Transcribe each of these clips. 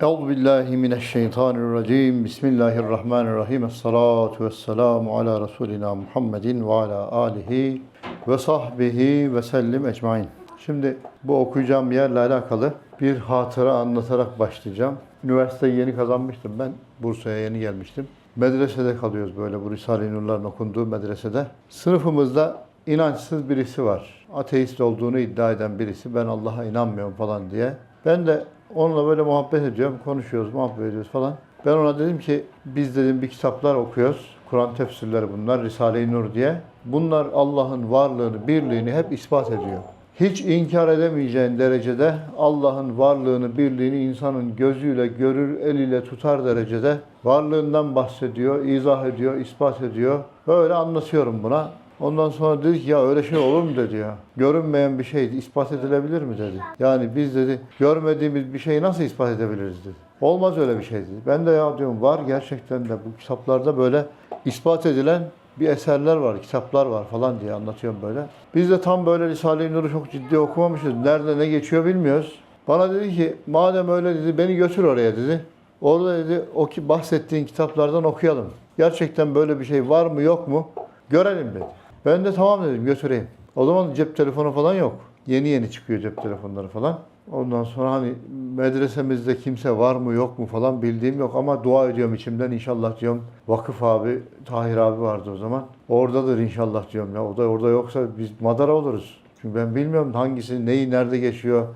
Euzu billahi mineşşeytanirracim. Bismillahirrahmanirrahim. Essalatu vesselamu ala Resulina Muhammedin ve ala alihi ve sahbihi ve sellim ecmain. Şimdi bu okuyacağım yerle alakalı bir hatıra anlatarak başlayacağım. Üniversiteyi yeni kazanmıştım ben. Bursa'ya yeni gelmiştim. Medresede kalıyoruz böyle bu Risale-i Nur'ların okunduğu medresede. Sınıfımızda inançsız birisi var. Ateist olduğunu iddia eden birisi. Ben Allah'a inanmıyorum falan diye. Ben de onunla böyle muhabbet ediyorum. Konuşuyoruz, muhabbet ediyoruz falan. Ben ona dedim ki biz dedim bir kitaplar okuyoruz. Kur'an tefsirleri bunlar. Risale-i Nur diye. Bunlar Allah'ın varlığını, birliğini hep ispat ediyor. Hiç inkar edemeyeceğin derecede Allah'ın varlığını, birliğini insanın gözüyle görür, eliyle tutar derecede varlığından bahsediyor, izah ediyor, ispat ediyor. Böyle anlatıyorum buna. Ondan sonra dedi ki ya öyle şey olur mu dedi ya. Görünmeyen bir şey ispat edilebilir mi dedi. Yani biz dedi görmediğimiz bir şeyi nasıl ispat edebiliriz dedi. Olmaz öyle bir şey dedi. Ben de ya diyorum var gerçekten de bu kitaplarda böyle ispat edilen bir eserler var, kitaplar var falan diye anlatıyorum böyle. Biz de tam böyle Risale-i Nur'u çok ciddi okumamışız. Nerede ne geçiyor bilmiyoruz. Bana dedi ki madem öyle dedi beni götür oraya dedi. Orada dedi o ki bahsettiğin kitaplardan okuyalım. Gerçekten böyle bir şey var mı yok mu görelim dedi. Ben de tamam dedim götüreyim. O zaman cep telefonu falan yok. Yeni yeni çıkıyor cep telefonları falan. Ondan sonra hani medresemizde kimse var mı yok mu falan bildiğim yok ama dua ediyorum içimden inşallah diyorum. Vakıf abi, Tahir abi vardı o zaman. Oradadır inşallah diyorum ya. O da orada yoksa biz madara oluruz. Çünkü ben bilmiyorum hangisi neyi nerede geçiyor.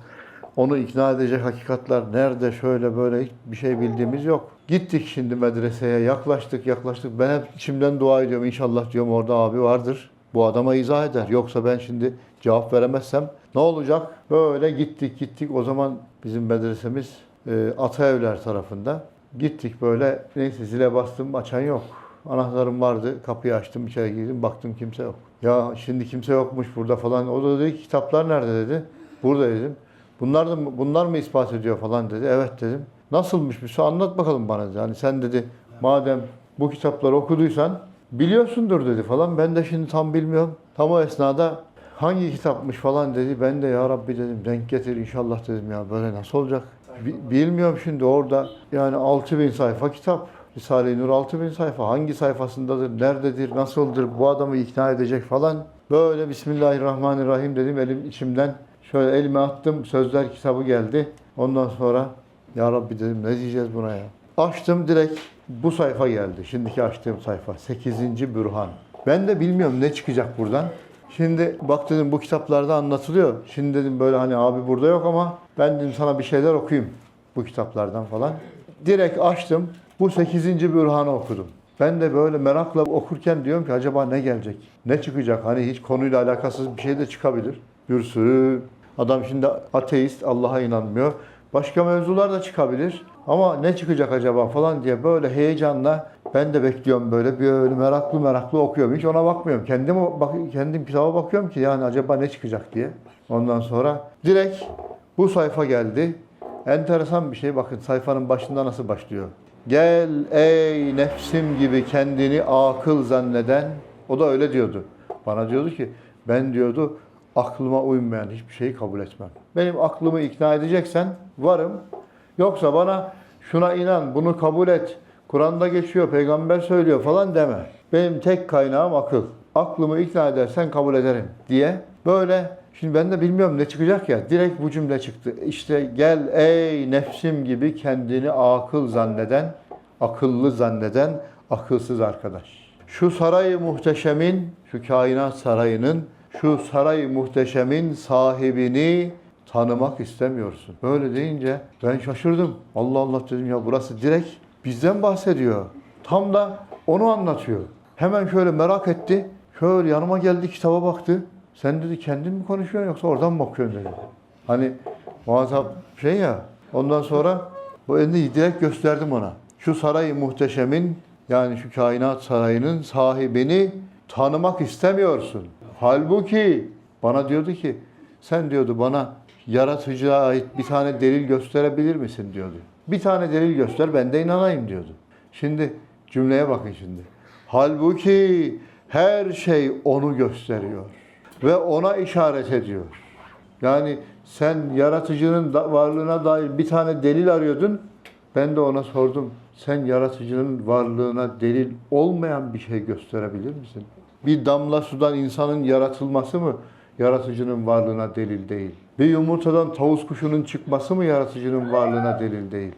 Onu ikna edecek hakikatler nerede şöyle böyle hiçbir şey bildiğimiz yok. Gittik şimdi medreseye yaklaştık yaklaştık. Ben hep içimden dua ediyorum inşallah diyorum orada abi vardır. Bu adama izah eder. Yoksa ben şimdi cevap veremezsem ne olacak? Böyle gittik gittik. O zaman bizim medresemiz e, Ataevler tarafında. Gittik böyle neyse zile bastım açan yok. Anahtarım vardı. Kapıyı açtım içeri girdim baktım kimse yok. Ya şimdi kimse yokmuş burada falan. O da dedi ki kitaplar nerede dedi. Burada dedim. Bunlar da bunlar mı ispat ediyor falan dedi. Evet dedim. Nasılmış bir şey anlat bakalım bana dedi. Hani sen dedi madem bu kitapları okuduysan biliyorsundur dedi falan. Ben de şimdi tam bilmiyorum. Tam o esnada hangi kitapmış falan dedi. Ben de ya Rabbi dedim denk getir inşallah dedim ya böyle nasıl olacak? Bi- Bilmiyorum şimdi orada yani 6000 sayfa kitap. Risale-i Nur 6000 sayfa. Hangi sayfasındadır, nerededir, nasıldır, bu adamı ikna edecek falan. Böyle Bismillahirrahmanirrahim dedim elim içimden. Şöyle elime attım, sözler kitabı geldi. Ondan sonra ya Rabbi dedim ne diyeceğiz buna ya. Açtım direkt bu sayfa geldi. Şimdiki açtığım sayfa. 8. Bürhan. Ben de bilmiyorum ne çıkacak buradan. Şimdi bak dedim bu kitaplarda anlatılıyor. Şimdi dedim böyle hani abi burada yok ama ben dedim sana bir şeyler okuyayım bu kitaplardan falan. Direkt açtım. Bu 8. Bürhan'ı okudum. Ben de böyle merakla okurken diyorum ki acaba ne gelecek? Ne çıkacak? Hani hiç konuyla alakasız bir şey de çıkabilir. Bir sürü adam şimdi ateist, Allah'a inanmıyor. Başka mevzular da çıkabilir. Ama ne çıkacak acaba falan diye böyle heyecanla ben de bekliyorum böyle bir öyle meraklı meraklı okuyorum. Hiç ona bakmıyorum. Kendim bak kendim kitaba bakıyorum ki yani acaba ne çıkacak diye. Ondan sonra direkt bu sayfa geldi. Enteresan bir şey bakın sayfanın başında nasıl başlıyor. Gel ey nefsim gibi kendini akıl zanneden. O da öyle diyordu. Bana diyordu ki ben diyordu aklıma uymayan hiçbir şeyi kabul etmem. Benim aklımı ikna edeceksen varım. Yoksa bana şuna inan, bunu kabul et. Kur'an'da geçiyor, peygamber söylüyor falan deme. Benim tek kaynağım akıl. Aklımı ikna edersen kabul ederim diye böyle Şimdi ben de bilmiyorum ne çıkacak ya. Direkt bu cümle çıktı. İşte gel ey nefsim gibi kendini akıl zanneden, akıllı zanneden akılsız arkadaş. Şu saray muhteşemin, şu kainat sarayının, şu saray muhteşemin sahibini tanımak istemiyorsun. Böyle deyince ben şaşırdım. Allah Allah dedim ya burası direkt bizden bahsediyor. Tam da onu anlatıyor. Hemen şöyle merak etti. Şöyle yanıma geldi kitaba baktı. Sen dedi kendin mi konuşuyorsun yoksa oradan mı okuyorsun dedi. Hani muhatap şey ya. Ondan sonra bu elini direkt gösterdim ona. Şu saray muhteşemin yani şu kainat sarayının sahibini tanımak istemiyorsun. Halbuki bana diyordu ki sen diyordu bana yaratıcıya ait bir tane delil gösterebilir misin diyordu. Bir tane delil göster ben de inanayım diyordu. Şimdi cümleye bakın şimdi. Halbuki her şey onu gösteriyor ve ona işaret ediyor. Yani sen yaratıcının varlığına dair bir tane delil arıyordun. Ben de ona sordum. Sen yaratıcının varlığına delil olmayan bir şey gösterebilir misin? Bir damla sudan insanın yaratılması mı yaratıcının varlığına delil değil? Bir yumurtadan tavus kuşunun çıkması mı yaratıcının varlığına delil değil?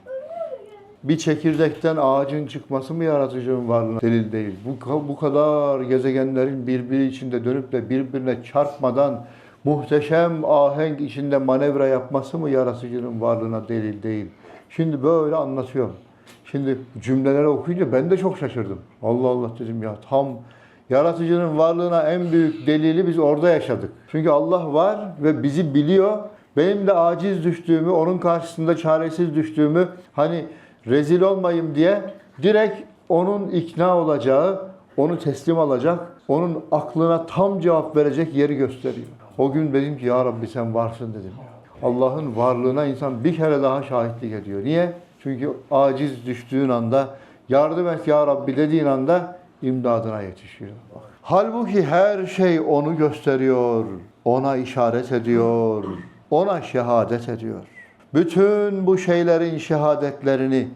Bir çekirdekten ağacın çıkması mı yaratıcının varlığına delil değil? Bu, bu kadar gezegenlerin birbiri içinde dönüp de birbirine çarpmadan muhteşem ahenk içinde manevra yapması mı yaratıcının varlığına delil değil? Şimdi böyle anlatıyorum. Şimdi cümleleri okuyunca ben de çok şaşırdım. Allah Allah dedim ya tam yaratıcının varlığına en büyük delili biz orada yaşadık. Çünkü Allah var ve bizi biliyor. Benim de aciz düştüğümü, onun karşısında çaresiz düştüğümü hani rezil olmayayım diye direkt onun ikna olacağı, onu teslim alacak, onun aklına tam cevap verecek yeri gösteriyor. O gün dedim ki ya Rabbi sen varsın dedim. Allah'ın varlığına insan bir kere daha şahitlik ediyor. Niye? Çünkü aciz düştüğün anda yardım et ya Rabbi dediğin anda imdadına yetişiyor. Halbuki her şey onu gösteriyor, ona işaret ediyor, ona şehadet ediyor. Bütün bu şeylerin şehadetlerini,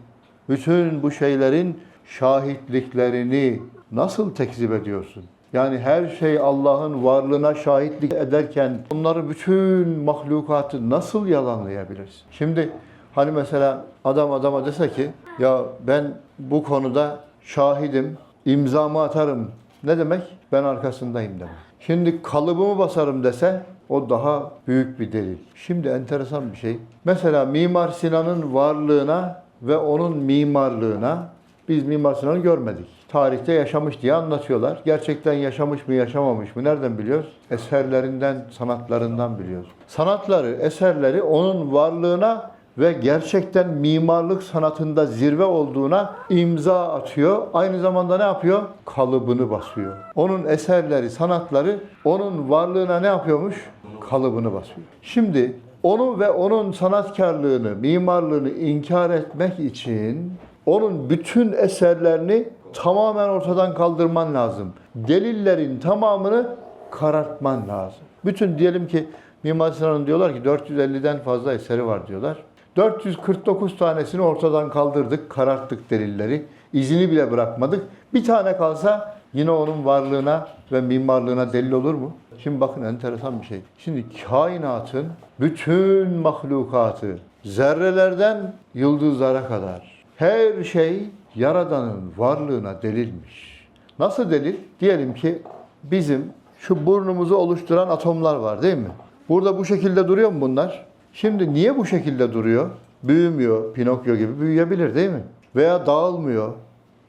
bütün bu şeylerin şahitliklerini nasıl tekzip ediyorsun? Yani her şey Allah'ın varlığına şahitlik ederken onları bütün mahlukatı nasıl yalanlayabilirsin? Şimdi hani mesela adam adama dese ki ya ben bu konuda şahidim, imzamı atarım. Ne demek? Ben arkasındayım demek. Şimdi kalıbımı basarım dese o daha büyük bir delil. Şimdi enteresan bir şey. Mesela Mimar Sinan'ın varlığına ve onun mimarlığına biz Mimar Sinan'ı görmedik. Tarihte yaşamış diye anlatıyorlar. Gerçekten yaşamış mı yaşamamış mı nereden biliyoruz? Eserlerinden, sanatlarından biliyoruz. Sanatları, eserleri onun varlığına ve gerçekten mimarlık sanatında zirve olduğuna imza atıyor. Aynı zamanda ne yapıyor? Kalıbını basıyor. Onun eserleri, sanatları onun varlığına ne yapıyormuş? Kalıbını basıyor. Şimdi onu ve onun sanatkarlığını, mimarlığını inkar etmek için onun bütün eserlerini tamamen ortadan kaldırman lazım. Delillerin tamamını karartman lazım. Bütün diyelim ki Mimar Sinan'ın diyorlar ki 450'den fazla eseri var diyorlar. 449 tanesini ortadan kaldırdık, kararttık delilleri. İzini bile bırakmadık. Bir tane kalsa yine onun varlığına ve mimarlığına delil olur mu? Şimdi bakın enteresan bir şey. Şimdi kainatın bütün mahlukatı, zerrelerden yıldızlara kadar her şey Yaradan'ın varlığına delilmiş. Nasıl delil? Diyelim ki bizim şu burnumuzu oluşturan atomlar var değil mi? Burada bu şekilde duruyor mu bunlar? Şimdi niye bu şekilde duruyor? Büyümüyor, Pinokyo gibi büyüyebilir değil mi? Veya dağılmıyor.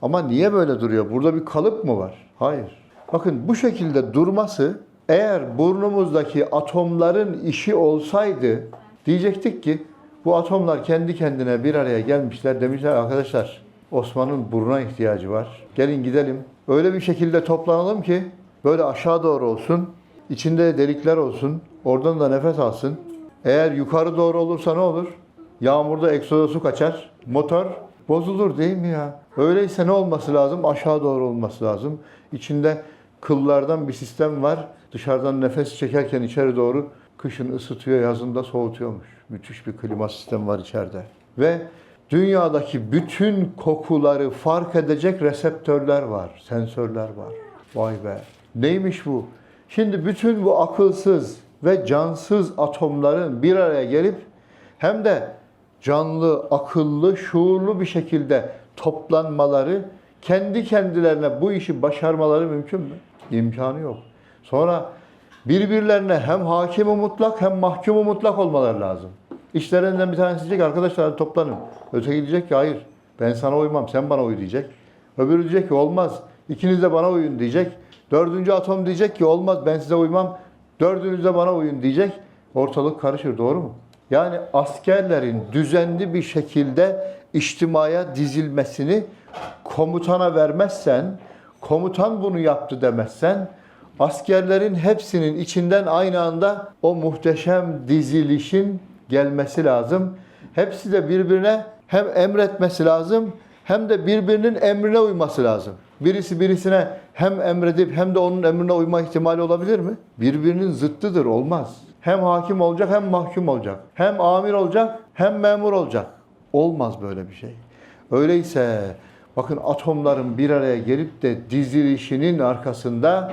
Ama niye böyle duruyor? Burada bir kalıp mı var? Hayır. Bakın bu şekilde durması eğer burnumuzdaki atomların işi olsaydı diyecektik ki bu atomlar kendi kendine bir araya gelmişler demişler arkadaşlar Osman'ın buruna ihtiyacı var. Gelin gidelim. Öyle bir şekilde toplanalım ki böyle aşağı doğru olsun. içinde delikler olsun. Oradan da nefes alsın. Eğer yukarı doğru olursa ne olur? Yağmurda egzozu kaçar. Motor bozulur değil mi ya? Öyleyse ne olması lazım? Aşağı doğru olması lazım. İçinde kıllardan bir sistem var. Dışarıdan nefes çekerken içeri doğru kışın ısıtıyor, yazında soğutuyormuş. Müthiş bir klima sistemi var içeride. Ve dünyadaki bütün kokuları fark edecek reseptörler var, sensörler var. Vay be. Neymiş bu? Şimdi bütün bu akılsız ve cansız atomların bir araya gelip hem de canlı, akıllı, şuurlu bir şekilde toplanmaları, kendi kendilerine bu işi başarmaları mümkün mü? İmkanı yok. Sonra birbirlerine hem hakimi mutlak hem mahkumu mutlak olmaları lazım. İşlerinden bir tanesi diyecek arkadaşlar toplanın. Öteki diyecek ki hayır ben sana uymam sen bana uy diyecek. Öbürü diyecek ki olmaz ikiniz de bana uyun diyecek. Dördüncü atom diyecek ki olmaz ben size uymam. Dördünüz de bana uyun diyecek. Ortalık karışır doğru mu? Yani askerlerin düzenli bir şekilde içtimaya dizilmesini komutana vermezsen, komutan bunu yaptı demezsen, askerlerin hepsinin içinden aynı anda o muhteşem dizilişin gelmesi lazım. Hepsi de birbirine hem emretmesi lazım hem de birbirinin emrine uyması lazım. Birisi birisine hem emredip hem de onun emrine uyma ihtimali olabilir mi? Birbirinin zıttıdır, olmaz. Hem hakim olacak hem mahkum olacak. Hem amir olacak hem memur olacak. Olmaz böyle bir şey. Öyleyse bakın atomların bir araya gelip de dizilişinin arkasında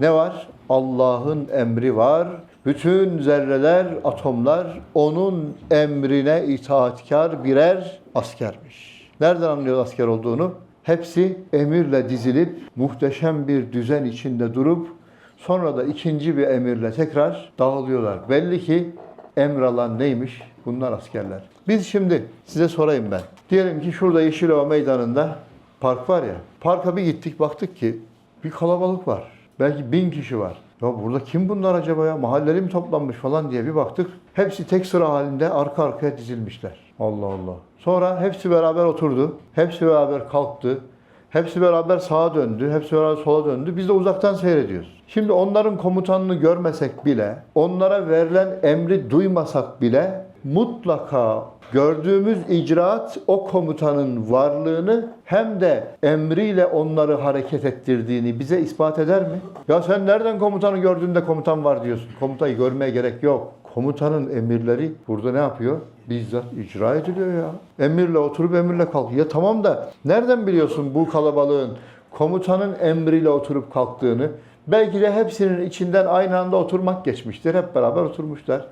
ne var? Allah'ın emri var. Bütün zerreler, atomlar onun emrine itaatkar birer askermiş. Nereden anlıyor asker olduğunu? Hepsi emirle dizilip muhteşem bir düzen içinde durup sonra da ikinci bir emirle tekrar dağılıyorlar. Belli ki emir alan neymiş? Bunlar askerler. Biz şimdi size sorayım ben. Diyelim ki şurada Yeşilova Meydanı'nda park var ya. Parka bir gittik baktık ki bir kalabalık var. Belki bin kişi var. Ya burada kim bunlar acaba ya? Mahalleli mi toplanmış falan diye bir baktık. Hepsi tek sıra halinde arka arkaya dizilmişler. Allah Allah. Sonra hepsi beraber oturdu. Hepsi beraber kalktı. Hepsi beraber sağa döndü. Hepsi beraber sola döndü. Biz de uzaktan seyrediyoruz. Şimdi onların komutanını görmesek bile, onlara verilen emri duymasak bile mutlaka gördüğümüz icraat o komutanın varlığını hem de emriyle onları hareket ettirdiğini bize ispat eder mi? Ya sen nereden komutanı gördüğünde komutan var diyorsun. Komutayı görmeye gerek yok. Komutanın emirleri burada ne yapıyor? Bizzat icra ediliyor ya. Emirle oturup emirle kalkıyor. Ya tamam da nereden biliyorsun bu kalabalığın komutanın emriyle oturup kalktığını? Belki de hepsinin içinden aynı anda oturmak geçmiştir. Hep beraber oturmuşlar.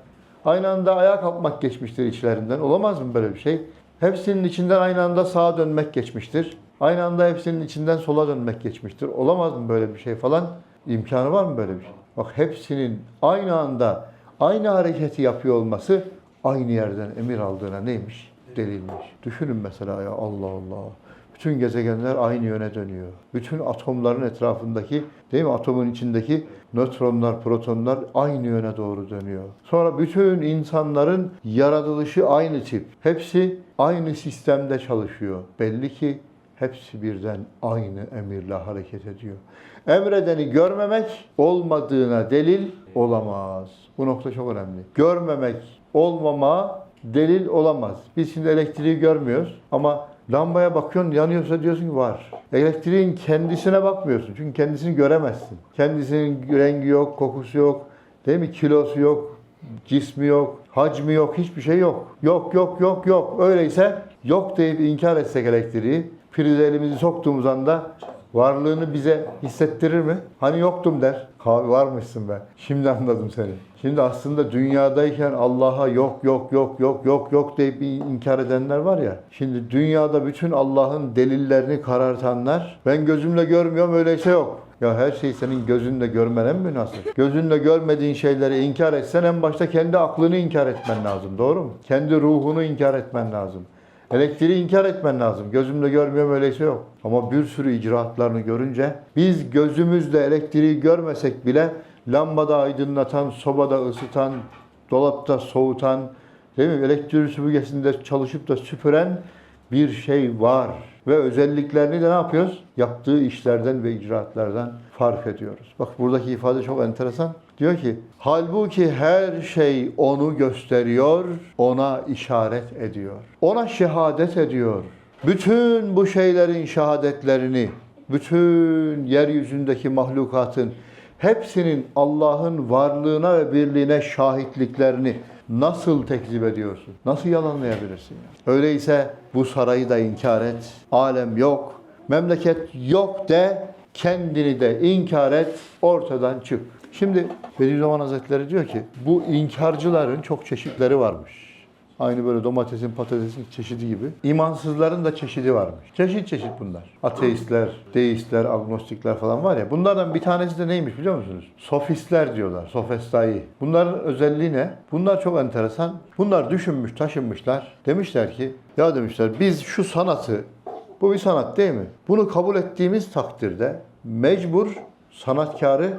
Aynı anda ayağa kalkmak geçmiştir içlerinden. Olamaz mı böyle bir şey? Hepsinin içinden aynı anda sağa dönmek geçmiştir. Aynı anda hepsinin içinden sola dönmek geçmiştir. Olamaz mı böyle bir şey falan? İmkanı var mı böyle bir şey? Bak hepsinin aynı anda aynı hareketi yapıyor olması aynı yerden emir aldığına neymiş? Delilmiş. Düşünün mesela ya Allah Allah. Bütün gezegenler aynı yöne dönüyor. Bütün atomların etrafındaki, değil mi? Atomun içindeki nötronlar, protonlar aynı yöne doğru dönüyor. Sonra bütün insanların yaratılışı aynı tip. Hepsi aynı sistemde çalışıyor. Belli ki hepsi birden aynı emirle hareket ediyor. Emredeni görmemek olmadığına delil olamaz. Bu nokta çok önemli. Görmemek olmama delil olamaz. Biz şimdi elektriği görmüyoruz ama lambaya bakıyorsun yanıyorsa diyorsun ki var. Elektriğin kendisine bakmıyorsun çünkü kendisini göremezsin. Kendisinin rengi yok, kokusu yok, değil mi? Kilosu yok, cismi yok, hacmi yok, hiçbir şey yok. Yok, yok, yok, yok. Öyleyse yok deyip inkar etsek elektriği, prize elimizi soktuğumuz anda varlığını bize hissettirir mi? Hani yoktum der. Abi varmışsın be. Şimdi anladım seni. Şimdi aslında dünyadayken Allah'a yok yok yok yok yok yok deyip inkar edenler var ya. Şimdi dünyada bütün Allah'ın delillerini karartanlar ben gözümle görmüyorum öyleyse yok. Ya her şey senin gözünle görmene mi münasır? Gözünle görmediğin şeyleri inkar etsen en başta kendi aklını inkar etmen lazım. Doğru mu? Kendi ruhunu inkar etmen lazım. Elektriği inkar etmen lazım. Gözümle görmüyorum öyleyse yok. Ama bir sürü icraatlarını görünce biz gözümüzle elektriği görmesek bile lambada aydınlatan, sobada ısıtan, dolapta soğutan, değil mi? Elektrik süpürgesinde çalışıp da süpüren bir şey var. Ve özelliklerini de ne yapıyoruz? Yaptığı işlerden ve icraatlardan fark ediyoruz. Bak buradaki ifade çok enteresan. Diyor ki, halbuki her şey onu gösteriyor, ona işaret ediyor. Ona şehadet ediyor. Bütün bu şeylerin şehadetlerini, bütün yeryüzündeki mahlukatın hepsinin Allah'ın varlığına ve birliğine şahitliklerini nasıl tekzip ediyorsun? Nasıl yalanlayabilirsin? ya? Öyleyse bu sarayı da inkar et. Alem yok, memleket yok de, kendini de inkar et, ortadan çık. Şimdi Bediüzzaman Hazretleri diyor ki bu inkarcıların çok çeşitleri varmış. Aynı böyle domatesin, patatesin çeşidi gibi. İmansızların da çeşidi varmış. Çeşit çeşit bunlar. Ateistler, deistler, agnostikler falan var ya. Bunlardan bir tanesi de neymiş biliyor musunuz? Sofistler diyorlar. Sofestai. Bunların özelliği ne? Bunlar çok enteresan. Bunlar düşünmüş, taşınmışlar. Demişler ki, ya demişler biz şu sanatı, bu bir sanat değil mi? Bunu kabul ettiğimiz takdirde mecbur sanatkarı,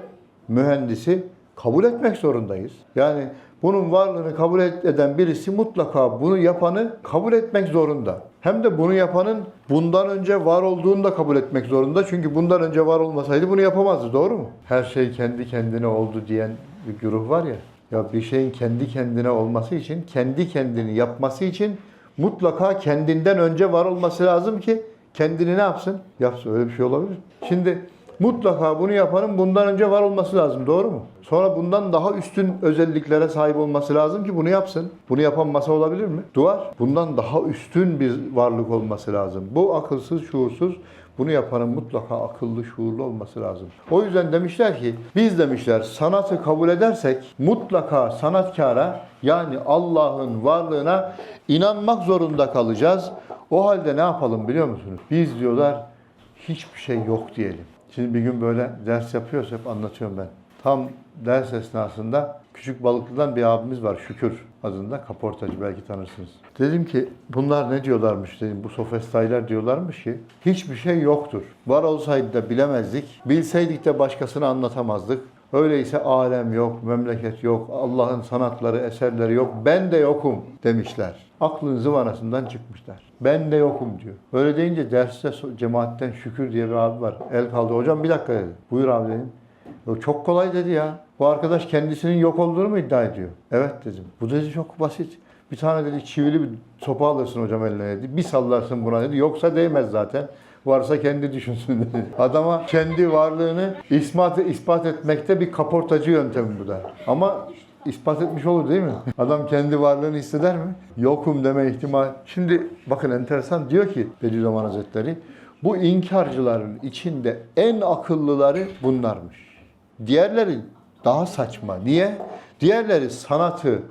mühendisi kabul etmek zorundayız. Yani bunun varlığını kabul eden birisi mutlaka bunu yapanı kabul etmek zorunda. Hem de bunu yapanın bundan önce var olduğunu da kabul etmek zorunda. Çünkü bundan önce var olmasaydı bunu yapamazdı. Doğru mu? Her şey kendi kendine oldu diyen bir güruh var ya. Ya bir şeyin kendi kendine olması için, kendi kendini yapması için mutlaka kendinden önce var olması lazım ki kendini ne yapsın? Yapsın. Öyle bir şey olabilir. Şimdi Mutlaka bunu yapanın bundan önce var olması lazım. Doğru mu? Sonra bundan daha üstün özelliklere sahip olması lazım ki bunu yapsın. Bunu yapan masa olabilir mi? Duvar. Bundan daha üstün bir varlık olması lazım. Bu akılsız, şuursuz. Bunu yapanın mutlaka akıllı, şuurlu olması lazım. O yüzden demişler ki, biz demişler sanatı kabul edersek mutlaka sanatkara yani Allah'ın varlığına inanmak zorunda kalacağız. O halde ne yapalım biliyor musunuz? Biz diyorlar hiçbir şey yok diyelim. Şimdi bir gün böyle ders yapıyoruz hep anlatıyorum ben. Tam ders esnasında küçük balıklıdan bir abimiz var Şükür adında kaportacı belki tanırsınız. Dedim ki bunlar ne diyorlarmış dedim bu sofistaylar diyorlarmış ki hiçbir şey yoktur. Var olsaydı da bilemezdik. Bilseydik de başkasına anlatamazdık. Öyleyse alem yok, memleket yok, Allah'ın sanatları, eserleri yok, ben de yokum demişler. Aklın zıvanasından çıkmışlar. Ben de yokum diyor. Öyle deyince derste cemaatten şükür diye bir abi var. El kaldı. Hocam bir dakika dedi. Buyur abi dedim. "Ya Çok kolay dedi ya. Bu arkadaş kendisinin yok olduğunu mu iddia ediyor? Evet dedim. Bu dedi çok basit. Bir tane dedi çivili bir sopa alırsın hocam eline dedi. Bir sallarsın buna dedi. Yoksa değmez zaten. Varsa kendi düşünsün dedi. Adama kendi varlığını ispat, ispat etmekte bir kaportacı yöntemi bu da. Ama ispat etmiş olur değil mi? Adam kendi varlığını hisseder mi? Yokum deme ihtimal. Şimdi bakın enteresan diyor ki Bediüzzaman Hazretleri bu inkarcıların içinde en akıllıları bunlarmış. Diğerleri daha saçma. Niye? Diğerleri sanatı,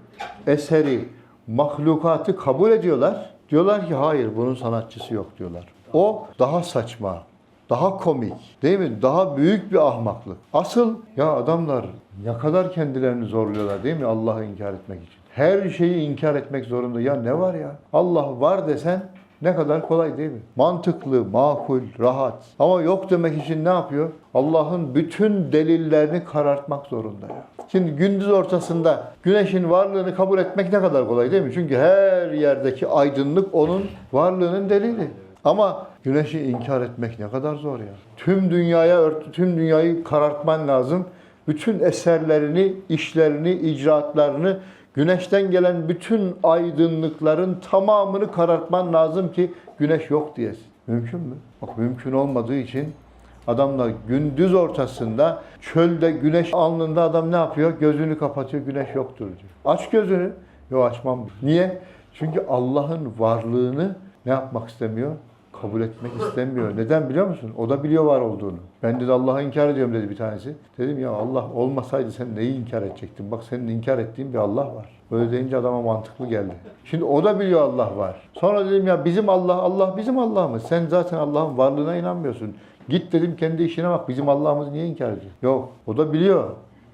eseri, mahlukatı kabul ediyorlar. Diyorlar ki hayır bunun sanatçısı yok diyorlar. O daha saçma, daha komik değil mi? Daha büyük bir ahmaklık. Asıl ya adamlar ne kadar kendilerini zorluyorlar değil mi Allah'ı inkar etmek için. Her şeyi inkar etmek zorunda. Ya ne var ya? Allah var desen ne kadar kolay değil mi? Mantıklı, makul, rahat. Ama yok demek için ne yapıyor? Allah'ın bütün delillerini karartmak zorunda. Şimdi gündüz ortasında güneşin varlığını kabul etmek ne kadar kolay değil mi? Çünkü her yerdeki aydınlık onun varlığının delili. Ama güneşi inkar etmek ne kadar zor ya. Tüm dünyaya ört, tüm dünyayı karartman lazım. Bütün eserlerini, işlerini, icraatlarını, güneşten gelen bütün aydınlıkların tamamını karartman lazım ki güneş yok diyesin. Mümkün mü? Bak mümkün olmadığı için adamlar gündüz ortasında çölde güneş alnında adam ne yapıyor? Gözünü kapatıyor, güneş yoktur diyor. Aç gözünü. Yok açmam. Niye? Çünkü Allah'ın varlığını ne yapmak istemiyor? Kabul etmek istemiyor. Neden biliyor musun? O da biliyor var olduğunu. Ben de Allah'ı inkar ediyorum dedi bir tanesi. Dedim ya Allah olmasaydı sen neyi inkar edecektin? Bak senin inkar ettiğin bir Allah var. Öyle deyince adama mantıklı geldi. Şimdi o da biliyor Allah var. Sonra dedim ya bizim Allah, Allah bizim Allah'ımız. Sen zaten Allah'ın varlığına inanmıyorsun. Git dedim kendi işine bak. Bizim Allah'ımızı niye inkar ediyor? Yok. O da biliyor.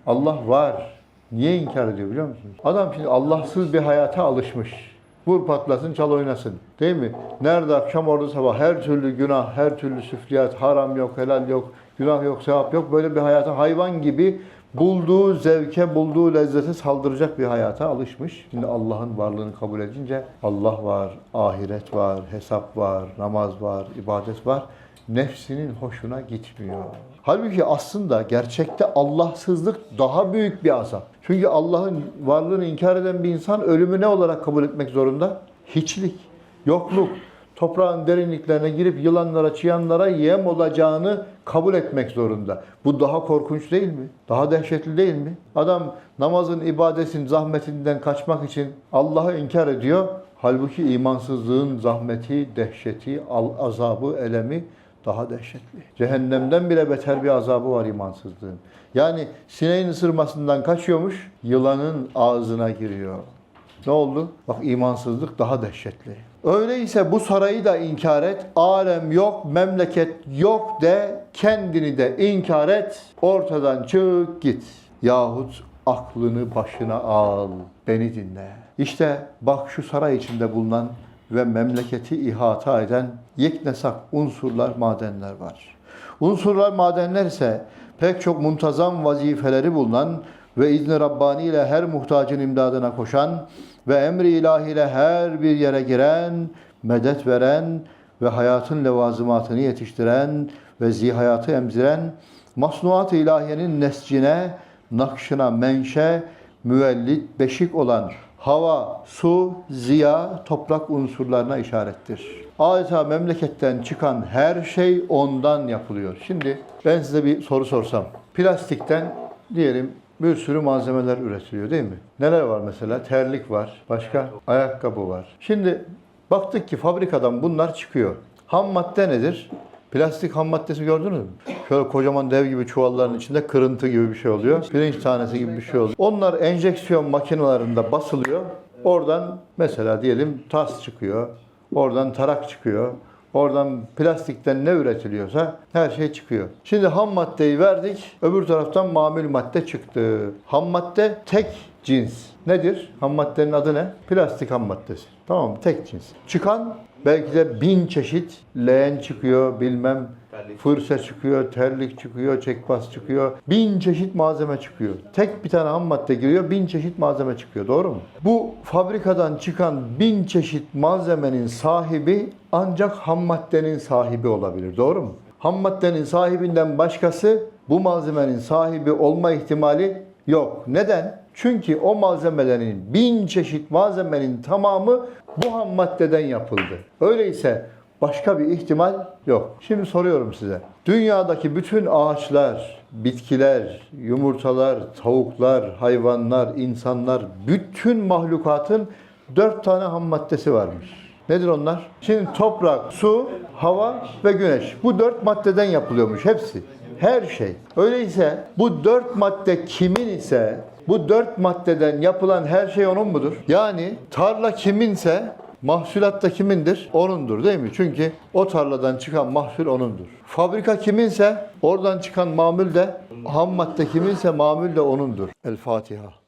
Allah var. Niye inkar ediyor biliyor musunuz? Adam şimdi Allahsız bir hayata alışmış. Vur patlasın, çal oynasın. Değil mi? Nerede akşam orada sabah her türlü günah, her türlü süfliyat, haram yok, helal yok, günah yok, sevap yok. Böyle bir hayata hayvan gibi bulduğu zevke, bulduğu lezzete saldıracak bir hayata alışmış. Şimdi Allah'ın varlığını kabul edince Allah var, ahiret var, hesap var, namaz var, ibadet var. Nefsinin hoşuna gitmiyor. Halbuki aslında gerçekte Allahsızlık daha büyük bir azap. Çünkü Allah'ın varlığını inkar eden bir insan ölümü ne olarak kabul etmek zorunda? Hiçlik, yokluk, toprağın derinliklerine girip yılanlara, çıyanlara yem olacağını kabul etmek zorunda. Bu daha korkunç değil mi? Daha dehşetli değil mi? Adam namazın, ibadetin zahmetinden kaçmak için Allah'ı inkar ediyor. Halbuki imansızlığın zahmeti, dehşeti, azabı, elemi daha dehşetli. Cehennemden bile beter bir azabı var imansızlığın. Yani sineğin ısırmasından kaçıyormuş, yılanın ağzına giriyor. Ne oldu? Bak imansızlık daha dehşetli. Öyleyse bu sarayı da inkar et. Alem yok, memleket yok de, kendini de inkar et. Ortadan çık git. Yahut aklını başına al. Beni dinle. İşte bak şu saray içinde bulunan ve memleketi ihata eden yeknesak unsurlar, madenler var. Unsurlar, madenler ise pek çok muntazam vazifeleri bulunan ve izni Rabbani ile her muhtacın imdadına koşan ve emri ilahi ile her bir yere giren, medet veren ve hayatın levazımatını yetiştiren ve zihayatı emziren, masnuat-ı ilahiyenin nescine, nakşına menşe, müellit, beşik olan hava, su, ziya, toprak unsurlarına işarettir. Adeta memleketten çıkan her şey ondan yapılıyor. Şimdi ben size bir soru sorsam. Plastikten diyelim bir sürü malzemeler üretiliyor değil mi? Neler var mesela? Terlik var, başka ayakkabı var. Şimdi baktık ki fabrikadan bunlar çıkıyor. Ham madde nedir? Plastik ham maddesi gördünüz mü? Şöyle kocaman dev gibi çuvalların içinde kırıntı gibi bir şey oluyor. Pirinç tanesi gibi bir şey oluyor. Onlar enjeksiyon makinelerinde basılıyor. Oradan mesela diyelim tas çıkıyor. Oradan tarak çıkıyor. Oradan plastikten ne üretiliyorsa her şey çıkıyor. Şimdi ham maddeyi verdik. Öbür taraftan mamül madde çıktı. Ham madde tek cins. Nedir? Ham maddenin adı ne? Plastik ham maddesi. Tamam mı? Tek cins. Çıkan belki de bin çeşit leğen çıkıyor bilmem fırça çıkıyor, terlik çıkıyor, çekpas çıkıyor. Bin çeşit malzeme çıkıyor. Tek bir tane ham madde giriyor, bin çeşit malzeme çıkıyor. Doğru mu? Bu fabrikadan çıkan bin çeşit malzemenin sahibi ancak ham maddenin sahibi olabilir. Doğru mu? Ham maddenin sahibinden başkası bu malzemenin sahibi olma ihtimali yok. Neden? Çünkü o malzemelerin bin çeşit malzemenin tamamı bu ham maddeden yapıldı. Öyleyse başka bir ihtimal yok. Şimdi soruyorum size. Dünyadaki bütün ağaçlar, bitkiler, yumurtalar, tavuklar, hayvanlar, insanlar, bütün mahlukatın dört tane ham maddesi varmış. Nedir onlar? Şimdi toprak, su, hava ve güneş. Bu dört maddeden yapılıyormuş hepsi. Her şey. Öyleyse bu dört madde kimin ise bu dört maddeden yapılan her şey onun mudur? Yani tarla kiminse mahsulat da kimindir? Onundur değil mi? Çünkü o tarladan çıkan mahsul onundur. Fabrika kiminse oradan çıkan mamul de ham madde kiminse mamul de onundur. El Fatiha.